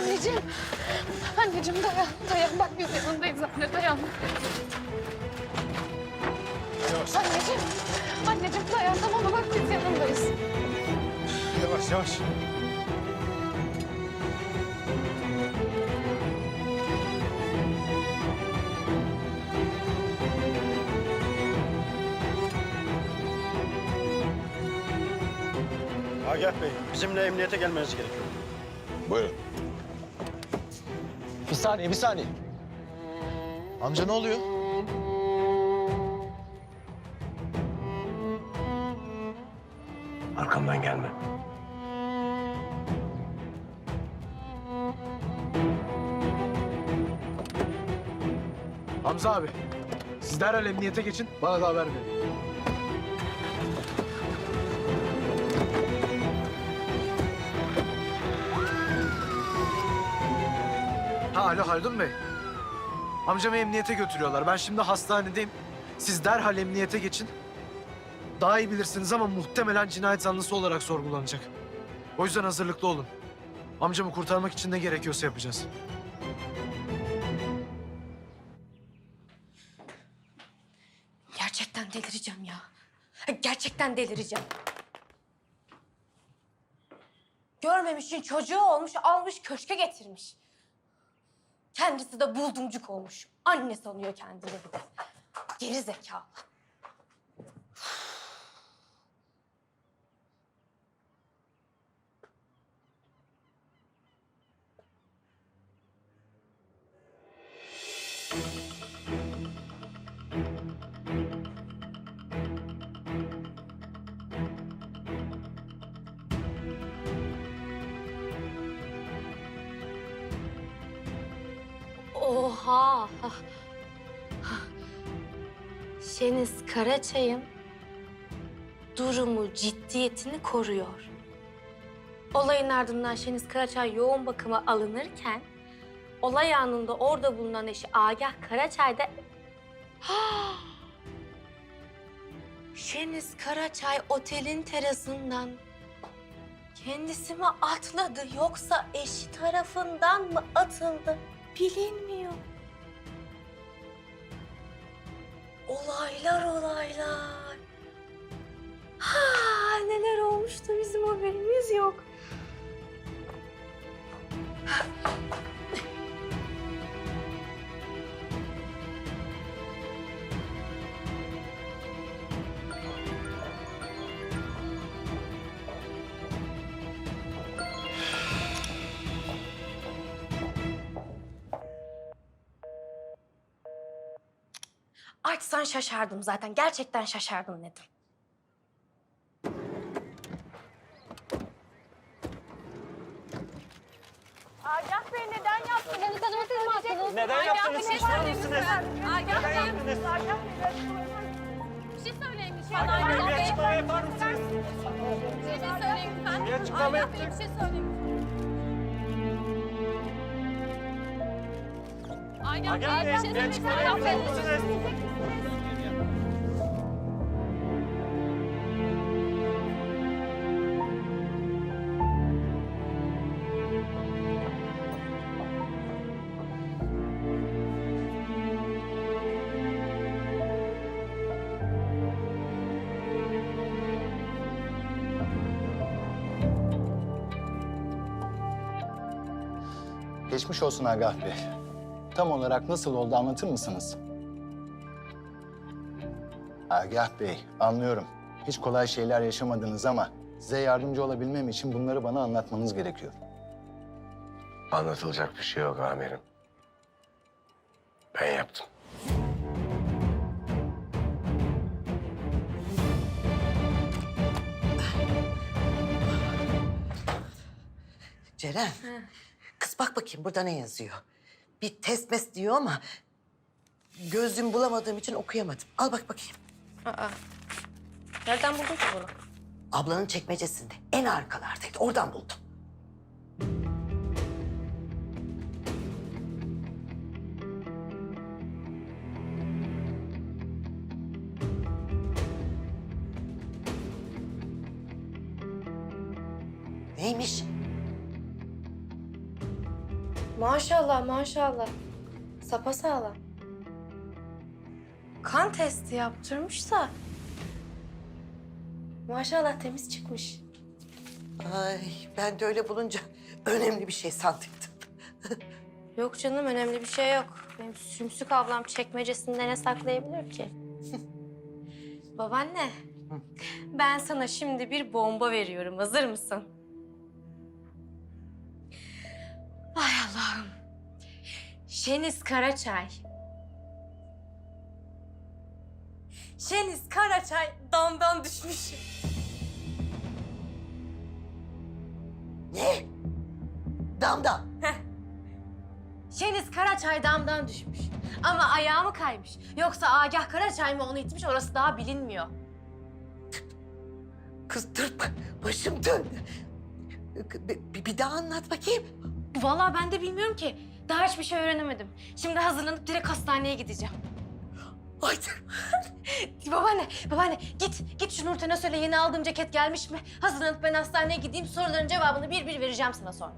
Anneciğim. Anneciğim dayan. Dayan bak biz yanındayız anne dayan. Yavaş, Anneciğim. Anneciğim dayan tamam mı bak biz yanındayız. yavaş, yavaş. Agah Bey, bizimle emniyete gelmeniz gerekiyor. Buyurun. Bir saniye, bir saniye. Amca ne oluyor? Arkamdan gelme. Hamza abi, siz derhal emniyete geçin, bana da haber verin. Ha, alo Haldun Bey. Amcamı emniyete götürüyorlar. Ben şimdi hastanedeyim. Siz derhal emniyete geçin. Daha iyi bilirsiniz ama muhtemelen cinayet zanlısı olarak sorgulanacak. O yüzden hazırlıklı olun. Amcamı kurtarmak için ne gerekiyorsa yapacağız. Gerçekten delireceğim ya. Gerçekten delireceğim. Görmemişin çocuğu olmuş, almış köşke getirmiş. Kendisi de buldumcuk olmuş. Anne sanıyor kendini bir de. Geri zekalı. Oha! Şeniz Karaçay'ın durumu, ciddiyetini koruyor. Olayın ardından Şeniz Karaçay yoğun bakıma alınırken... ...olay anında orada bulunan eşi Agah Karaçay da... Şeniz Karaçay otelin terasından kendisi mi atladı yoksa eşi tarafından mı atıldı bilinmiyor. Olaylar olaylar. Ha, neler olmuştu bizim haberimiz yok. Açsan şaşardım zaten. Gerçekten şaşardım Nedim. Agah Bey neden yaptınız? Beni tanımak istemezsiniz. Neden yaptınız? Var mısınız? Agah Neden Bey. yaptınız? Agah Bey. Bir şey söyleyin lütfen. Agah Bey, bir açıklama yapar mısınız? Bir şey söyleyin lütfen. Bir açıklama Agah Bey bir şey söyleyin. Agah Geçmiş olsun Agah Bey. Tam olarak nasıl oldu anlatır mısınız? Agah Bey, anlıyorum. Hiç kolay şeyler yaşamadınız ama size yardımcı olabilmem için bunları bana anlatmanız gerekiyor. Anlatılacak bir şey yok amirim. Ben yaptım. Ceren, kız bak bakayım burada ne yazıyor. Bir test mes diyor ama gözlüğümü bulamadığım için okuyamadım. Al bak bakayım. Aa. Nereden buldun ki bunu? Ablanın çekmecesinde, en arkalardaydı. Oradan buldum. Neymiş? Maşallah maşallah. Sapa sağlam. Kan testi yaptırmış da. Maşallah temiz çıkmış. Ay ben de öyle bulunca önemli bir şey sandıydım. Yok canım önemli bir şey yok. Benim sümsük ablam çekmecesinde ne saklayabilir ki? Babaanne, ben sana şimdi bir bomba veriyorum. Hazır mısın? Ay Allah'ım. Şeniz Karaçay. Şeniz Karaçay damdan düşmüş. Ne? Damdan. Şeniz Karaçay damdan düşmüş. Ama ayağı mı kaymış? Yoksa Agah Karaçay mı onu itmiş orası daha bilinmiyor. Kız dur başım döndü. Bir, bir daha anlat bakayım. Vallahi ben de bilmiyorum ki. Daha hiçbir şey öğrenemedim. Şimdi hazırlanıp direkt hastaneye gideceğim. Ay Babaanne, babaanne git. Git şu Nurten'e söyle yeni aldığım ceket gelmiş mi? Hazırlanıp ben hastaneye gideyim. Soruların cevabını bir bir vereceğim sana sonra.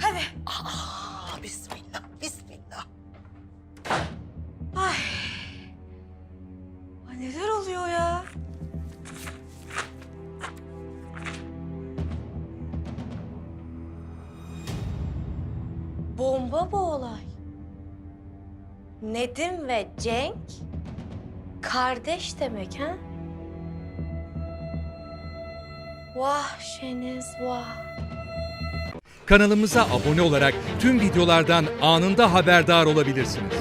Hadi. Aa, bismillah, bismillah. Ay. Ay neler oluyor ya? Bomba bu olay. Nedim ve Cenk kardeş demek ha? Vah Şeniz vah. Kanalımıza abone olarak tüm videolardan anında haberdar olabilirsiniz.